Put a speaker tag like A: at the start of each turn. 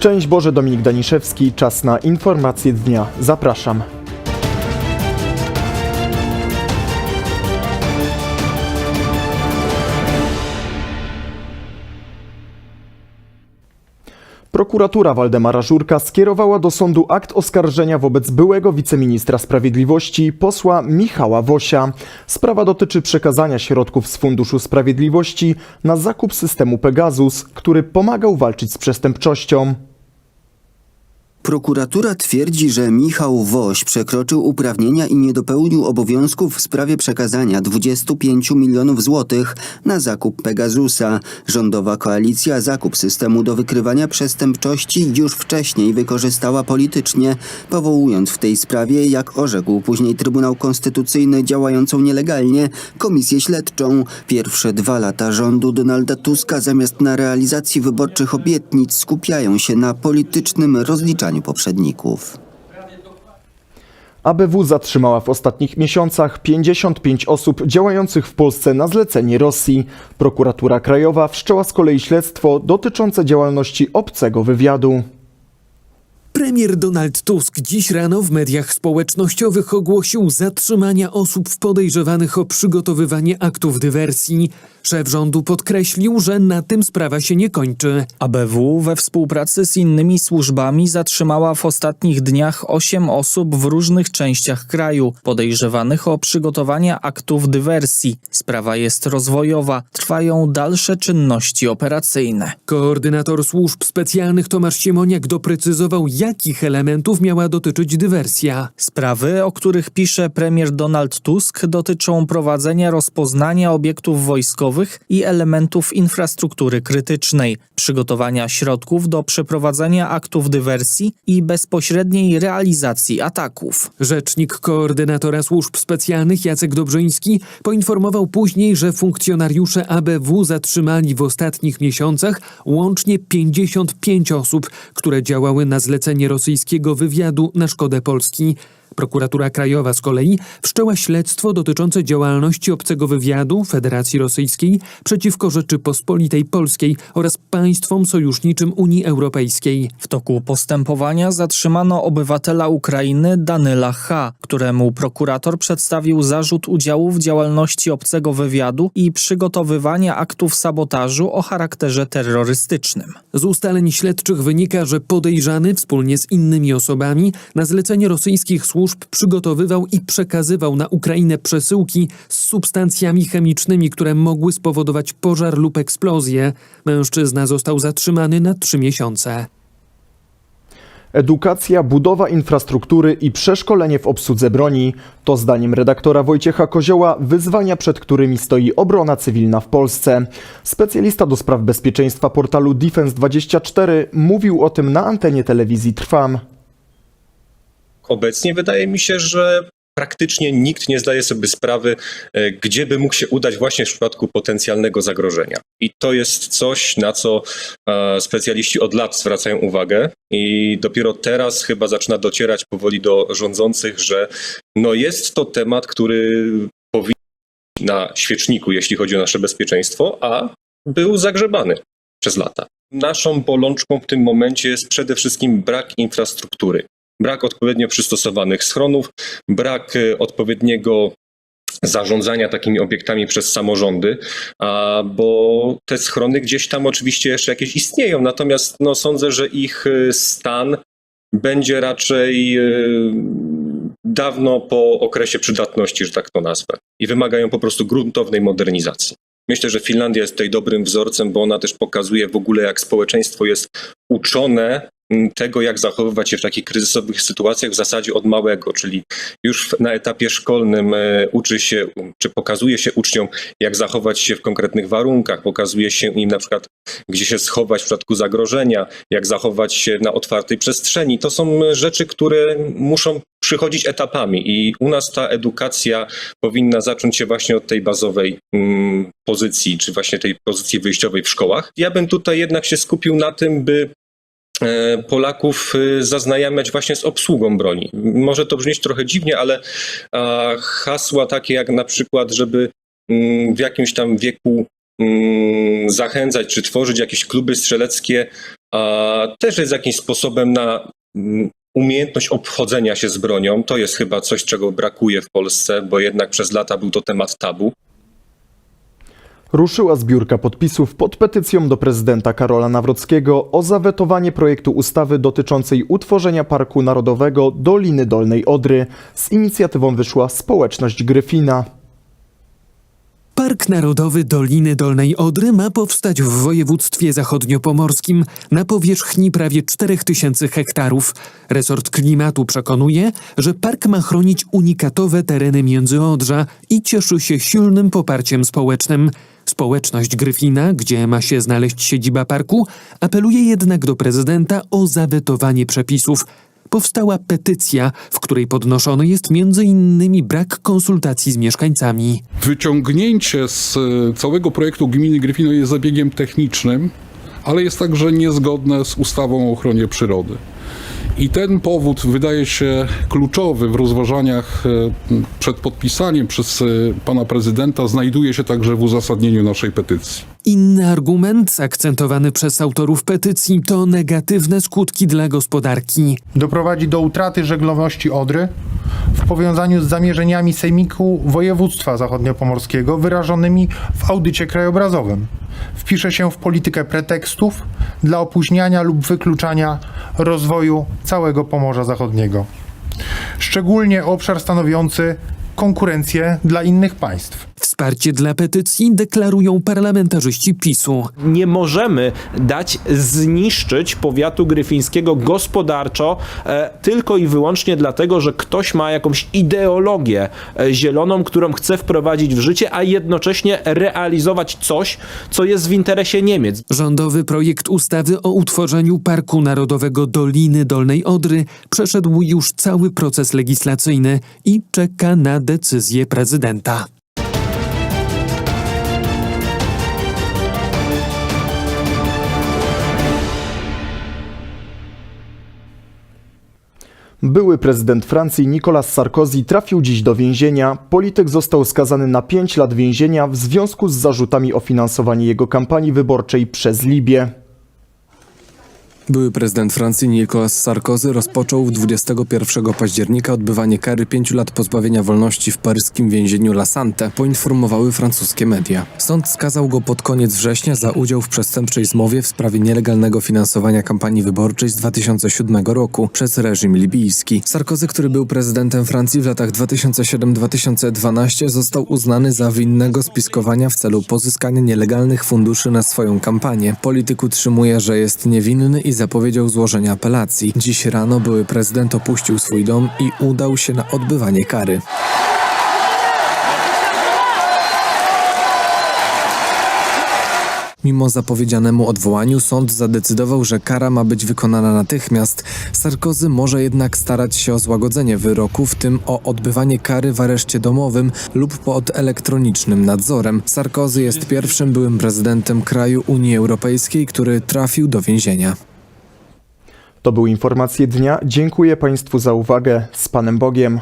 A: Szczęść Boże, Dominik Daniszewski, czas na informacje dnia. Zapraszam. Prokuratura Waldemara Żurka skierowała do sądu akt oskarżenia wobec byłego wiceministra sprawiedliwości, posła Michała Wosia. Sprawa dotyczy przekazania środków z Funduszu Sprawiedliwości na zakup systemu Pegasus, który pomagał walczyć z przestępczością.
B: Prokuratura twierdzi, że Michał Woś przekroczył uprawnienia i nie dopełnił obowiązków w sprawie przekazania 25 milionów złotych na zakup Pegasusa. Rządowa koalicja zakup systemu do wykrywania przestępczości już wcześniej wykorzystała politycznie, powołując w tej sprawie, jak orzekł później Trybunał Konstytucyjny działającą nielegalnie, komisję śledczą. Pierwsze dwa lata rządu Donalda Tuska zamiast na realizacji wyborczych obietnic skupiają się na politycznym rozliczaniu poprzedników.
A: ABW zatrzymała w ostatnich miesiącach 55 osób działających w Polsce na zlecenie Rosji. Prokuratura Krajowa wszczęła z kolei śledztwo dotyczące działalności obcego wywiadu.
C: Premier Donald Tusk dziś rano w mediach społecznościowych ogłosił zatrzymania osób podejrzewanych o przygotowywanie aktów dywersji. Szef rządu podkreślił, że na tym sprawa się nie kończy.
D: ABW we współpracy z innymi służbami zatrzymała w ostatnich dniach osiem osób w różnych częściach kraju, podejrzewanych o przygotowanie aktów dywersji. Sprawa jest rozwojowa, trwają dalsze czynności operacyjne.
C: Koordynator służb specjalnych Tomasz Siemoniak doprecyzował, jakich elementów miała dotyczyć dywersja.
D: Sprawy, o których pisze premier Donald Tusk, dotyczą prowadzenia rozpoznania obiektów wojskowych i elementów infrastruktury krytycznej, przygotowania środków do przeprowadzenia aktów dywersji i bezpośredniej realizacji ataków.
C: Rzecznik koordynatora służb specjalnych Jacek Dobrzyński poinformował później, że funkcjonariusze ABW zatrzymali w ostatnich miesiącach łącznie 55 osób, które działały na zlecenie rosyjskiego wywiadu na szkodę Polski. Prokuratura Krajowa z kolei wszczęła śledztwo dotyczące działalności obcego wywiadu Federacji Rosyjskiej przeciwko Rzeczypospolitej Polskiej oraz państwom sojuszniczym Unii Europejskiej.
D: W toku postępowania zatrzymano obywatela Ukrainy Danyla H., któremu prokurator przedstawił zarzut udziału w działalności obcego wywiadu i przygotowywania aktów sabotażu o charakterze terrorystycznym.
C: Z ustaleń śledczych wynika, że podejrzany wspólnie z innymi osobami na zlecenie rosyjskich służb przygotowywał i przekazywał na Ukrainę przesyłki z substancjami chemicznymi, które mogły spowodować pożar lub eksplozję. Mężczyzna został zatrzymany na trzy miesiące.
A: Edukacja, budowa infrastruktury i przeszkolenie w obsłudze broni to zdaniem redaktora Wojciecha Kozioła wyzwania, przed którymi stoi obrona cywilna w Polsce. Specjalista do spraw bezpieczeństwa portalu Defense24 mówił o tym na antenie telewizji Trwam.
E: Obecnie wydaje mi się, że praktycznie nikt nie zdaje sobie sprawy, e, gdzie by mógł się udać właśnie w przypadku potencjalnego zagrożenia. I to jest coś, na co e, specjaliści od lat zwracają uwagę i dopiero teraz chyba zaczyna docierać powoli do rządzących, że no jest to temat, który powinien na świeczniku, jeśli chodzi o nasze bezpieczeństwo, a był zagrzebany przez lata. Naszą bolączką w tym momencie jest przede wszystkim brak infrastruktury brak odpowiednio przystosowanych schronów, brak e, odpowiedniego zarządzania takimi obiektami przez samorządy, a, bo te schrony gdzieś tam oczywiście jeszcze jakieś istnieją, natomiast no, sądzę, że ich e, stan będzie raczej e, dawno po okresie przydatności, że tak to nazwę, i wymagają po prostu gruntownej modernizacji. Myślę, że Finlandia jest tutaj dobrym wzorcem, bo ona też pokazuje w ogóle, jak społeczeństwo jest uczone tego, jak zachowywać się w takich kryzysowych sytuacjach w zasadzie od małego, czyli już na etapie szkolnym e, uczy się, czy pokazuje się uczniom, jak zachować się w konkretnych warunkach, pokazuje się im na przykład, gdzie się schować w przypadku zagrożenia, jak zachować się na otwartej przestrzeni. To są rzeczy, które muszą przychodzić etapami i u nas ta edukacja powinna zacząć się właśnie od tej bazowej pozycji, czy właśnie tej pozycji wyjściowej w szkołach. Ja bym tutaj jednak się skupił na tym, by Polaków e, zaznajamiać właśnie z obsługą broni. Może to brzmieć trochę dziwnie, ale hasła takie jak na przykład, żeby mm, w jakimś tam wieku mm, zachęcać czy tworzyć jakieś kluby strzeleckie, też jest jakimś sposobem na mm, umiejętność obchodzenia się z bronią. To jest chyba coś, czego brakuje w Polsce, bo jednak przez lata był to temat tabu.
A: Ruszyła zbiórka podpisów pod petycją do prezydenta Karola Nawrockiego o zawetowanie projektu ustawy dotyczącej utworzenia Parku Narodowego Doliny Dolnej Odry. Z inicjatywą wyszła społeczność Gryfina.
C: Park Narodowy Doliny Dolnej Odry ma powstać w województwie zachodniopomorskim na powierzchni prawie 4000 hektarów. Resort Klimatu przekonuje, że park ma chronić unikatowe tereny Międzyodrza i cieszy się silnym poparciem społecznym. Społeczność Gryfina, gdzie ma się znaleźć siedziba parku, apeluje jednak do prezydenta o zawetowanie przepisów. Powstała petycja, w której podnoszony jest m.in. brak konsultacji z mieszkańcami.
F: Wyciągnięcie z e, całego projektu gminy Gryfino jest zabiegiem technicznym, ale jest także niezgodne z ustawą o ochronie przyrody. I ten powód wydaje się kluczowy w rozważaniach e, przed podpisaniem przez e, pana prezydenta, znajduje się także w uzasadnieniu naszej petycji.
C: Inny argument, akcentowany przez autorów petycji, to negatywne skutki dla gospodarki.
G: doprowadzi do utraty żeglowości Odry w powiązaniu z zamierzeniami Sejmiku Województwa Zachodniopomorskiego wyrażonymi w audycie krajobrazowym. Wpisze się w politykę pretekstów dla opóźniania lub wykluczania rozwoju całego Pomorza Zachodniego. Szczególnie obszar stanowiący konkurencję dla innych państw.
C: Wsparcie dla petycji deklarują parlamentarzyści PiSu.
H: nie możemy dać zniszczyć powiatu gryfińskiego gospodarczo e, tylko i wyłącznie dlatego, że ktoś ma jakąś ideologię e, zieloną, którą chce wprowadzić w życie, a jednocześnie realizować coś, co jest w interesie Niemiec.
C: Rządowy projekt ustawy o utworzeniu Parku Narodowego Doliny Dolnej Odry przeszedł już cały proces legislacyjny i czeka na decyzję prezydenta.
A: Były prezydent Francji Nicolas Sarkozy trafił dziś do więzienia. Polityk został skazany na 5 lat więzienia w związku z zarzutami o finansowanie jego kampanii wyborczej przez Libię.
I: Były prezydent Francji Nicolas Sarkozy rozpoczął 21 października odbywanie kary 5 lat pozbawienia wolności w paryskim więzieniu La Sante, poinformowały francuskie media. Sąd skazał go pod koniec września za udział w przestępczej zmowie w sprawie nielegalnego finansowania kampanii wyborczej z 2007 roku przez reżim libijski. Sarkozy, który był prezydentem Francji w latach 2007-2012, został uznany za winnego spiskowania w celu pozyskania nielegalnych funduszy na swoją kampanię. Polityk utrzymuje, że jest niewinny i zapowiedział złożenie apelacji. Dziś rano były prezydent opuścił swój dom i udał się na odbywanie kary. Mimo zapowiedzianemu odwołaniu, sąd zadecydował, że kara ma być wykonana natychmiast. Sarkozy może jednak starać się o złagodzenie wyroku, w tym o odbywanie kary w areszcie domowym lub pod elektronicznym nadzorem. Sarkozy jest pierwszym byłym prezydentem kraju Unii Europejskiej, który trafił do więzienia.
A: To były informacje dnia. Dziękuję Państwu za uwagę. Z Panem Bogiem.